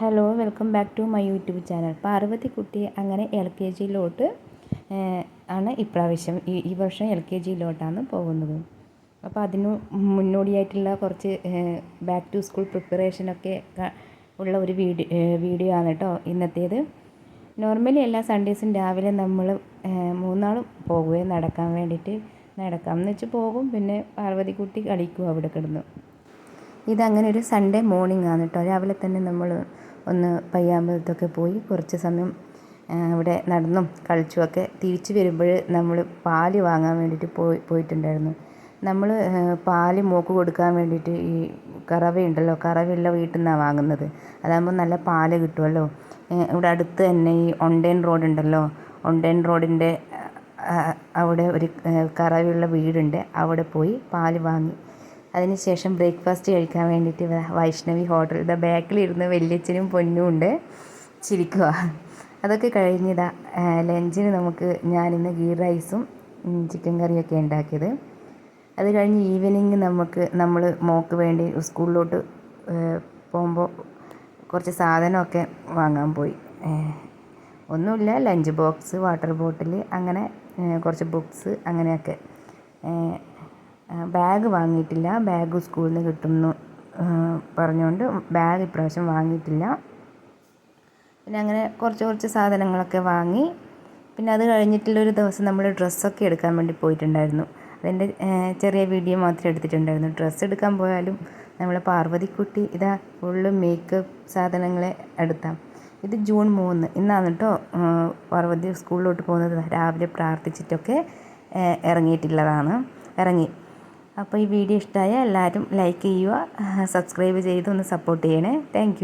Hello welcome back to my YouTube channel. Parvathy കുട്ടി അങ്ങനെ L K ജിയിലോട്ട് ആണ് ഇപ്രാവശ്യം ഈ ഈ വർഷം എൽ കെ ജിയിലോട്ടാണ് പോകുന്നത്. അപ്പോൾ അതിന് മുന്നോടിയായിട്ടുള്ള കുറച്ച് ബാക്ക് ടു സ്കൂൾ പ്രിപ്പറേഷനൊക്കെ ഉള്ള ഒരു വീഡിയോ വീഡിയോ ആണ് കേട്ടോ ഇന്നത്തേത്. നോർമലി എല്ലാ സൺഡേസും രാവിലെ നമ്മൾ മൂന്നാളും പോകുകയും നടക്കാൻ വേണ്ടിയിട്ട് നടക്കാം. എന്ന് വെച്ച് പോകും പിന്നെ പാർവതിക്കുട്ടി കളിക്കും അവിടെ കിടന്നു. ഇതങ്ങനെ ഒരു സൺഡേ മോർണിംഗ് ആണ് കേട്ടോ രാവിലെ തന്നെ നമ്മൾ ഒന്ന് പയ്യാമ്പലത്തൊക്കെ പോയി കുറച്ച് സമയം അവിടെ നടന്നും കളിച്ചുമൊക്കെ. തിരിച്ച് വരുമ്പോൾ നമ്മൾ പാൽ വാങ്ങാൻ വേണ്ടിയിട്ട് പോയി പോയിട്ടുണ്ടായിരുന്നു. നമ്മൾ പാൽ മൂക്ക് കൊടുക്കാൻ വേണ്ടിയിട്ട് ഈ കറവയുണ്ടല്ലോ കറവയുള്ള വീട്ടിൽ നിന്നാണ് വാങ്ങുന്നത്. അതാകുമ്പോൾ നല്ല പാൽ കിട്ടുമല്ലോ ഇവിടെ അടുത്ത് തന്നെ ഈ ഒണ്ടേൻ റോഡ് ഉണ്ടല്ലോ ഒണ്ടേൻ റോഡിന്റെ അവിടെ ഒരു കറവയുള്ള വീടുണ്ട്. അവിടെ പോയി പാൽ വാങ്ങി അതിനുശേഷം ബ്രേക്ക്ഫാസ്റ്റ് കഴിക്കാൻ വേണ്ടിയിട്ട് വൈഷ്ണവി ഹോട്ടൽ ബാക്കിലിരുന്ന് വല്യച്ഛനും പൊന്നും ഉണ്ട്. ചിരിക്കുക അതൊക്കെ കഴിഞ്ഞിതാ ലഞ്ചിന് നമുക്ക് ഞാനിന്ന് ഗീ റൈസും ചിക്കൻ കറിയൊക്കെ ഉണ്ടാക്കിയത്. അത് കഴിഞ്ഞ് ഈവനിങ് നമുക്ക് നമ്മൾ മോക്ക് വേണ്ടി സ്കൂളിലോട്ട് പോകുമ്പോൾ കുറച്ച് സാധനമൊക്കെ വാങ്ങാൻ പോയി. ഒന്നുമില്ല ലഞ്ച് ബോക്സ് വാട്ടർ ബോട്ടിൽ അങ്ങനെ കുറച്ച് ബുക്സ് അങ്ങനെയൊക്കെ. ബാഗ് വാങ്ങിയിട്ടില്ല. ബാഗ് സ്കൂളിൽ നിന്ന് കിട്ടുമെന്ന് പറഞ്ഞുകൊണ്ട് ബാഗ് ഇപ്രാവശ്യം വാങ്ങിയിട്ടില്ല. പിന്നെ അങ്ങനെ കുറച്ച് കുറച്ച് സാധനങ്ങളൊക്കെ വാങ്ങി. പിന്നെ അത് കഴിഞ്ഞിട്ടുള്ളൊരു ദിവസം നമ്മൾ ഡ്രസ്സൊക്കെ എടുക്കാൻ വേണ്ടി പോയിട്ടുണ്ടായിരുന്നു. അതിന്റെ ചെറിയ വീഡിയോ മാത്രമേ എടുത്തിട്ടുണ്ടായിരുന്നു. ഡ്രസ്സ് എടുക്കാൻ പോയാലും നമ്മൾ പാർവതിക്കുട്ടി ഇതാ ഫുള്ള് മേക്കപ്പ് സാധനങ്ങളെ എടുത്താം. ഇത് ജൂൺ മൂന്ന്. ഇന്നാണ് കേട്ടോ പാർവതി സ്കൂളിലോട്ട് പോകുന്നത്. രാവിലെ പ്രാർത്ഥിച്ചിട്ടൊക്കെ ഇറങ്ങിയിട്ടുള്ളതാണ്. ഇറങ്ങി. അപ്പോൾ ഈ വീഡിയോ ഇഷ്ടമായ എല്ലാവരും ലൈക്ക് ചെയ്യുക സബ്സ്ക്രൈബ് ചെയ്ത് ഒന്ന് സപ്പോർട്ട് ചെയ്യണേ. താങ്ക്